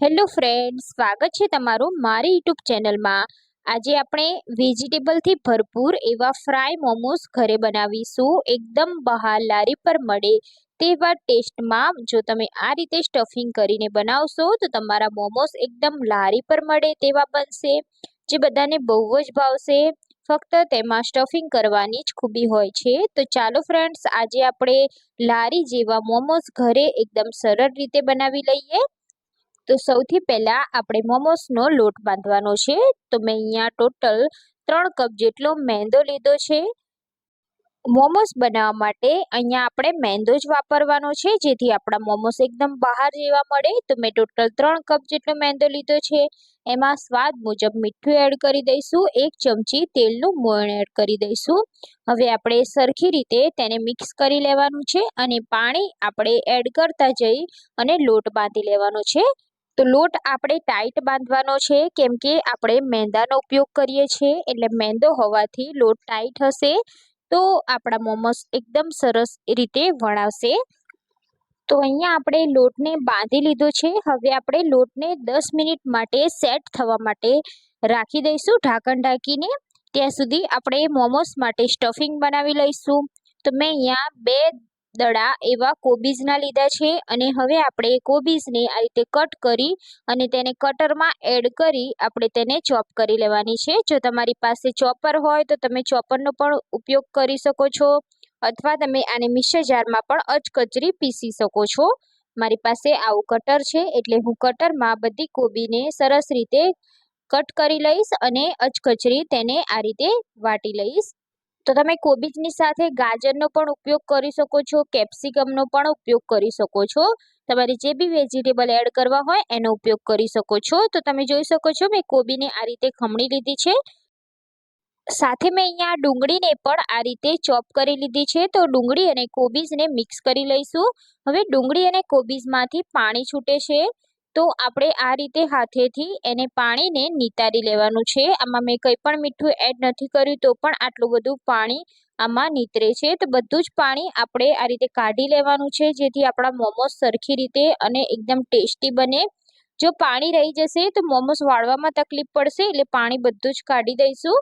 Hello friend સ્વાગત છે તમારું મારી યુટ્યુબ ચેનલમાં. આજે આપણે વેજીટેબલથી ભરપૂર એવા ફ્રાય મોમોસ ઘરે બનાવીશું. એકદમ બહાર લારી પર મળે તેવા ટેસ્ટમાં. જો તમે આ રીતે સ્ટફિંગ કરીને બનાવશો, તો તમારા મોમોસ એકદમ લારી પર મળે તેવા બનશે, જે બધાને બહુ જ ભાવશે. ફક્ત તેમાં સ્ટફિંગ કરવાની જ ખૂબી હોય છે. તો ચાલો ફ્રેન્ડ્સ, આજે આપણે લારી જેવા મોમોસ ઘરે એકદમ સરળ રીતે બનાવી લઈએ. તો સૌથી પહેલાં આપણે મોમોસનો લોટ બાંધવાનો છે. તો મેં અહીંયા ટોટલ ત્રણ કપ જેટલો મેંદો લીધો છે. મોમોસ બનાવવા માટે અહીંયા આપણે મેંદો જ વાપરવાનો છે. જેથી આપણા મોમોસ એકદમ બહાર જેવા મળે. તો મેં ટોટલ ત્રણ કપ જેટલો મેંદો લીધો છે. એમાં સ્વાદ મુજબ મીઠું એડ કરી દઈશું. એક ચમચી તેલનું મોણ એડ કરી દઈશું. હવે આપણે સરખી રીતે તેને મિક્સ કરી લેવાનું છે. અને પાણી આપણે એડ કરતા જઈ અને લોટ બાંધી લેવાનો છે. તો લોટ આપણે ટાઈટ બાંધવાનો છે, કેમ કે આપણે મેંદાનો ઉપયોગ કરીએ છીએ, એટલે મેંદો હોવાથી લોટ ટાઈટ હશે. તો આપણા મોમોસ એકદમ સરસ રીતે વણાવશે. તો અહીંયા આપણે લોટને બાંધી લીધો છે. હવે આપણે લોટને દસ મિનિટ માટે સેટ થવા માટે રાખી દઈશું ઢાંકણ ઢાંકીને. ત્યાં સુધી આપણે મોમોસ માટે સ્ટફિંગ બનાવી લઈશું. તો મેં અહીંયા બે દડા એવા કોબીજના લીધા છે અને હવે આપણે કોબીજને આ રીતે કટ કરી અને તેને કટરમાં એડ કરી આપણે તેને ચોપ કરી લેવાની છે. જો તમારી પાસે ચોપર હોય તો તમે ચોપરનો પણ ઉપયોગ કરી શકો છો અથવા તમે આને મિક્સર જારમાં પણ અચકચરી પીસી શકો છો. મારી પાસે આવું કટર છે એટલે હું કટરમાં બધી કોબીને સરસ રીતે કટ કરી લઈશ અને અચકચરી તેને આ રીતે વાટી લઈશ. તો તમે કોબીજની સાથે ગાજરનો પણ ઉપયોગ કરી શકો છો, કેપ્સિકમનો પણ ઉપયોગ કરી શકો છો. તમારે જે બી વેજીટેબલ એડ કરવા હોય એનો ઉપયોગ કરી શકો છો. તો તમે જોઈ શકો છો મેં કોબીને આ રીતે ખમણી લીધી છે. સાથે મેં અહીંયા ડુંગળીને પણ આ રીતે ચોપ કરી લીધી છે. તો ડુંગળી અને કોબીજને મિક્સ કરી લઈશું. હવે ડુંગળી અને કોબીજમાંથી પાણી છૂટે છે. તો આપણે આ રીતે હાથેથી એને પાણીને નિતારી લેવાનું છે. આમાં મેં કંઈ પણ મીઠું એડ નથી કર્યું તો પણ આટલું બધું પાણી આમાં નીતરે છે. તો બધું જ પાણી આપણે આ રીતે કાઢી લેવાનું છે જેથી આપણા મોમોસ સરખી રીતે અને એકદમ ટેસ્ટી બને. જો પાણી રહી જશે તો મોમોસ વાળવામાં તકલીફ પડશે એટલે પાણી બધું જ કાઢી દઈશું.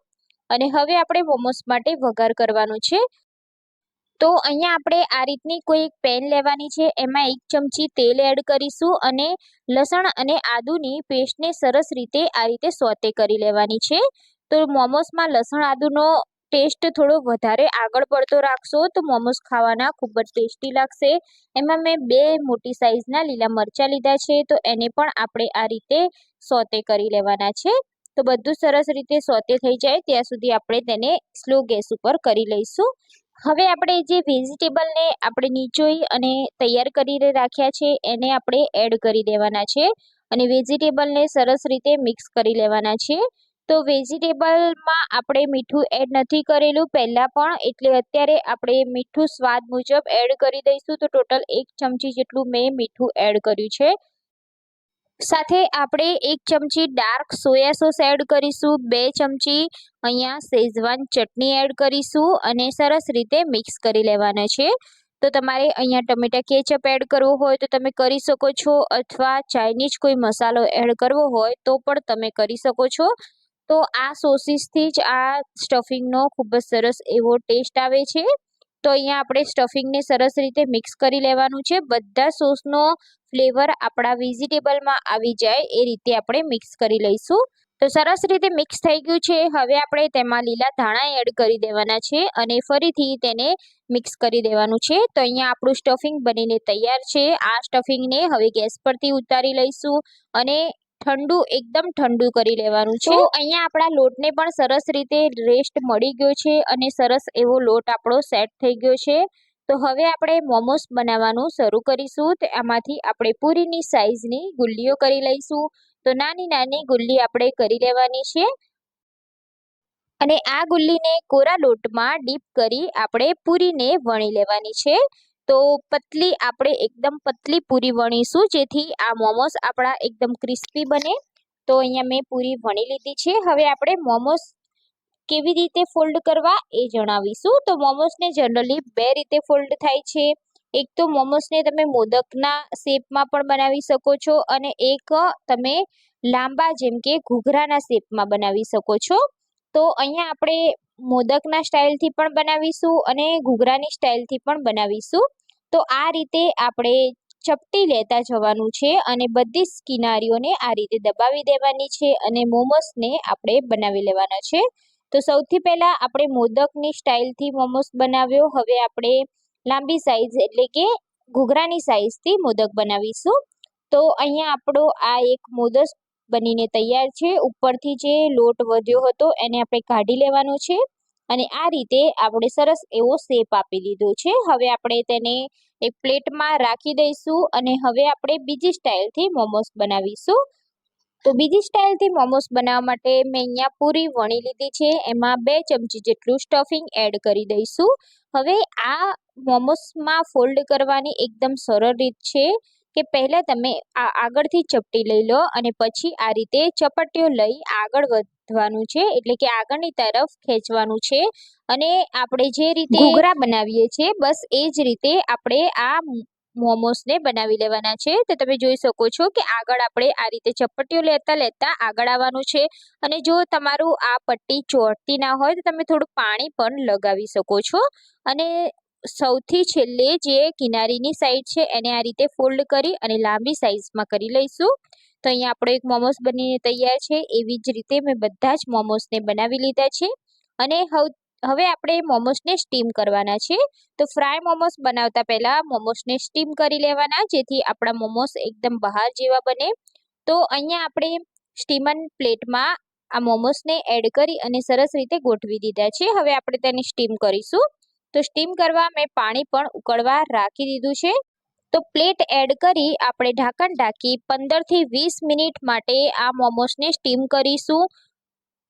અને હવે આપણે મોમોસ માટે વઘાર કરવાનું છે. તો અહીંયા આપણે આ રીતની કોઈ એક પેન લેવાની છે. એમાં એક ચમચી તેલ એડ કરીશું અને લસણ અને આદુની પેસ્ટને સરસ રીતે આ રીતે સોતે કરી લેવાની છે. તો મોમોસમાં લસણ આદુનો ટેસ્ટ થોડો વધારે આગળ પડતો રાખશો તો મોમોસ ખાવાના ખૂબ જ ટેસ્ટી લાગશે. એમાં મેં બે મોટી સાઇઝના લીલા મરચાં લીધા છે. તો એને પણ આપણે આ રીતે સોતે કરી લેવાના છે. તો બધું સરસ રીતે સોતે થઈ જાય. ત્યાં સુધી આપણે તેને સ્લો ગેસ ઉપર કરી લઈશું. હવે આપણે જે વેજીટેબલને આપણે નીચોઈ અને તૈયાર કરીને રાખ્યા છે, એને આપણે એડ કરી દેવાના છે. અને વેજીટેબલને સરસ રીતે મિક્સ કરી લેવાના છે. તો વેજીટેબલમાં આપણે મીઠું એડ નથી કરેલું. પહેલાં પણ એટલે અત્યારે આપણે મીઠું સ્વાદ મુજબ એડ કરી દઈશું. તો ટોટલ એક ચમચી જેટલું મેં મીઠું એડ કર્યું છે. સાથે આપણે એક ચમચી ડાર્ક સોયા સોસ એડ કરીશું, બે ચમચી અહીંયા શેઝવાન ચટણી એડ કરીશું અને સરસ રીતે મિક્સ કરી લેવાના છે. તો તમારે અહીંયા ટમેટા કેચઅપ એડ કરવો હોય તો તમે કરી શકો છો, અથવા ચાઇનીઝ કોઈ મસાલો એડ કરવો હોય તો પણ તમે કરી શકો છો. તો આ સોસીસથી જ આ સ્ટફિંગનો ખૂબ જ સરસ એવો ટેસ્ટ આવે છે. તો અહીંયા આપણે સ્ટફિંગને સરસ રીતે મિક્સ કરી લેવાનું છે. બધા સોસનો ફ્લેવર આપણા વેજીટેબલમાં આવી જાય એ રીતે આપણે મિક્સ કરી લઈશું. તો સરસ રીતે મિક્સ થઈ ગયું છે. હવે આપણે તેમાં લીલા ધાણા એડ કરી દેવાના છે અને ફરીથી તેને મિક્સ કરી દેવાનું છે. તો અહીંયા આપણું સ્ટફિંગ બનીને તૈયાર છે. આ સ્ટફિંગને હવે ગેસ પરથી ઉતારી લઈશું અને ઠંડુ એકદમ ઠંડુ કરી લેવાનું છે. અહીંયા આપણા લોટને પણ સરસ રીતે રેસ્ટ મળી ગયો છે અને સરસ એવો લોટ આપણો સેટ થઈ ગયો છે. તો હવે આપણે મોમોસ બનાવવાનું શરૂ કરીશું. તો આમાંથી આપણે પૂરીની સાઇઝની ગુલ્લીઓ કરી લઈશું. તો નાની નાની ગુલ્લી આપણે કરી લેવાની છે. અને આ ગુલ્લીને કોરા લોટમાં ડીપ કરી આપણે પૂરીને વણી લેવાની છે. તો પતલી આપણે એકદમ પતલી પૂરી વણીશું. જેથી આ મોમોસ આપણા એકદમ ક્રિસ્પી બને. તો અહીંયા મેં પૂરી વણી લીધી છે. હવે આપણે મોમોસ કેવી રીતે ફોલ્ડ કરવા એ જણાવીશું. તો મોમોસને જનરલી બે રીતે ફોલ્ડ થાય છે. એક તો મોમોસને તમે મોદકના શેપમાં પણ બનાવી શકો છો અને એક તમે લાંબા જેમ કે ઘૂઘરાના શેપમાં બનાવી શકો છો. તો અહીંયા આપણે મોદકના સ્ટાઇલથી પણ બનાવીશું અને ઘૂઘરાની સ્ટાઇલથી પણ બનાવીશું. તો આ રીતે આપણે ચપટી લેતા જવાનું છે અને બધી જ કિનારીઓને આ રીતે દબાવી દેવાની છે અને મોમોસને આપણે બનાવી લેવાના છે. તો સૌથી પહેલાં આપણે મોદકની સ્ટાઇલથી મોમોસ બનાવ્યો. હવે આપણે લાંબી સાઈઝ એટલે કે ઘૂઘરાની સાઇઝથી મોદક બનાવીશું. તો અહીંયા આપણો આ એક મોદક બનીને તૈયાર છે. ઉપરથી જે લોટ વધ્યો હતો એને આપણે કાઢી લેવાનો છે અને આ રીતે આપણે સરસ એવો શેપ આપી દીધો છે. હવે આપણે તેને એક પ્લેટમાં રાખી દઈશું અને હવે આપણે બીજી સ્ટાઇલથી મોમોસ બનાવીશું. તો બીજી સ્ટાઇલથી મોમોસ બનાવવા માટે મેં અહીંયા પૂરી વણી લીધી છે. એમાં બે ચમચી જેટલું સ્ટફિંગ એડ કરી દઈશું. હવે આ મોમોસમાં ફોલ્ડ કરવાની એકદમ સરળ રીત છે. કે પહેલાં તમે આ આગળથી ચપટી લઈ લો અને પછી આ રીતે ચપટીઓ લઈ આગળ વધવાનું છે એટલે કે આગળની તરફ ખેંચવાનું છે. અને આપણે જે રીતે ઘૂઘરા બનાવીએ છીએ બસ એ જ રીતે આપણે આ મોમોસને બનાવી લેવાના છે. તો તમે જોઈ શકો છો કે આગળ આપણે આ રીતે ચપટીઓ લેતા લેતા આગળ આવવાનું છે. અને જો તમારું આ પટ્ટી ચોટતી ના હોય તો તમે થોડું પાણી પણ લગાવી શકો છો. અને સૌથી છેલ્લે જે કિનારીની સાઈડ છે, એને આ રીતે ફોલ્ડ કરી અને લાંબી સાઈઝમાં કરી લઈશું. તો અહીંયા આપણો એક મોમોસ બનીને તૈયાર છે. એવી જ રીતે મેં બધા જ મોમોસને બનાવી લીધા છે. અને હવે આપણે મોમોસને સ્ટીમ કરવાના છે. તો ફ્રાય મોમોસ બનાવતા પહેલાં મોમોસને સ્ટીમ કરી લેવાના, જેથી આપણા મોમોસ એકદમ બહાર જેવા બને. તો અહીંયા આપણે સ્ટીમન પ્લેટમાં આ મોમોસને એડ કરી અને સરસ રીતે ગોઠવી દીધા છે. હવે આપણે તેને સ્ટીમ કરીશું. તો સ્ટીમ કરવા મેં પાણી પણ ઉકળવા રાખી દીધું છે. તો પ્લેટ એડ કરી આપણે ઢાંકણ ઢાંકી પંદરથી વીસ મિનિટ માટે આ મોમોસને સ્ટીમ કરીશું.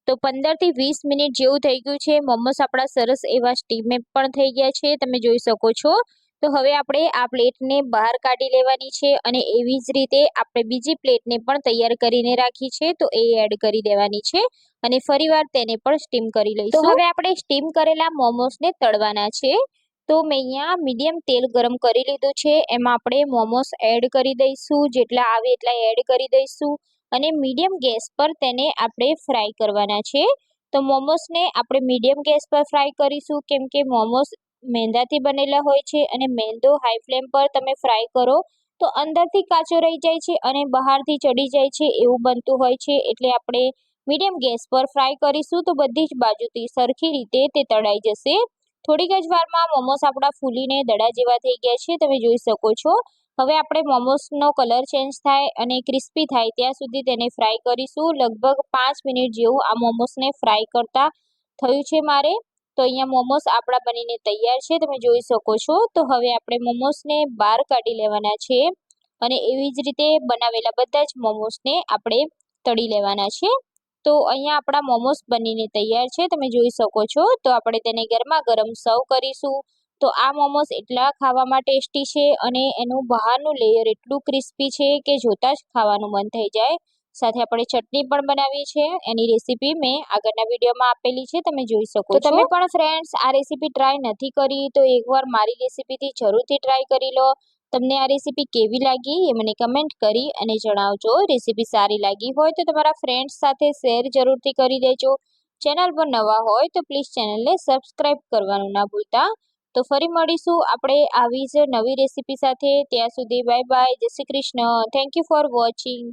તો પંદરથી વીસ મિનિટ જેવું થઈ ગયું છે. મોમોસ આપણા સરસ એવા સ્ટીમે પણ થઈ ગયા છે. તમે જોઈ શકો છો. તો હવે આપણે આ પ્લેટને બહાર કાઢી લેવાની છે અને એવી જ રીતે આપણે બીજી પ્લેટને પણ તૈયાર કરીને રાખી છે. તો એ એડ કરી દેવાની છે અને ફરીવાર તેને પણ સ્ટીમ કરી લઈશું. હવે આપણે સ્ટીમ કરેલા મોમોસને તળવાના છે. તો મેં અહીંયા મીડિયમ તેલ ગરમ કરી લીધું છે. એમાં આપણે મોમોસ એડ કરી દઈશું. જેટલા આવે એટલા એડ કરી દઈશું. અને મીડિયમ ગેસ પર તેને આપણે ફ્રાય કરવાના છે. તો મોમોસને આપણે મીડિયમ ગેસ પર ફ્રાય કરીશું. કેમ કે મોમોસ મેંદાથી બનેલા હોય છે અને મેંદો હાઈ ફ્લેમ પર તમે ફ્રાય કરો, તો અંદરથી કાચો રહી જાય છે અને બહારથી ચડી જાય છે એવું બનતું હોય છે. એટલે આપણે મીડિયમ ગેસ પર ફ્રાય કરીશું તો બધી જ બાજુથી સરખી રીતે તે તળાઈ જશે. થોડીક જ વારમાં મોમોસ આપણા ફૂલીને દડા જેવા થઈ ગયા છે, તમે જોઈ શકો છો. હવે આપણે મોમોસનો કલર ચેન્જ થાય અને ક્રિસ્પી થાય ત્યાં સુધી તેને ફ્રાય કરીશું. લગભગ પાંચ મિનિટ જેવું આ મોમોસને ફ્રાય કરતા થયું છે મારે. તો અહીંયા મોમોસ આપણા બનીને તૈયાર છે, તમે જોઈ શકો છો. તો હવે આપણે મોમોસને બહાર કાઢી લેવાના છે અને એવી જ રીતે બનાવેલા બધા જ મોમોસને આપણે તળી લેવાના છે. તો અહીંયા આપણા મોમોસ બનીને તૈયાર છે, તમે જોઈ શકો છો. તો આપણે તેને ગરમા ગરમ સર્વ કરીશું. તો આ મોમોસ એટલા ખાવામાં ટેસ્ટી છે અને એનું બહારનું લેયર એટલું ક્રિસ્પી છે કે જોતાં જ ખાવાનું મન થઈ જાય. સાથે આપણે ચટણી પણ બનાવી છે એની રેસીપી મેં આગળના વિડીયોમાં આપેલી છે તમે જોઈ શકો છો તમે પણ ફ્રેન્ડ્સ આ રેસીપી ટ્રાય નથી કરી તો એકવાર મારી રેસીપીથી જરૂરથી ટ્રાય કરી લો. તમને આ રેસીપી કેવી લાગી એ મને કમેન્ટ કરી અને જણાવજો. રેસીપી સારી લાગી હોય તો તમારા ફ્રેન્ડ્સ સાથે શેર જરૂરથી કરી દેજો. ચેનલ પર નવા હોય તો પ્લીઝ ચેનલને સબસ્ક્રાઈબ કરવાનું ના ભૂલતા. તો ફરી મળીશું આપણે આવી જ નવી રેસીપી સાથે. ત્યાં સુધી bye bye Jai Shri Krishna. Thank you for watching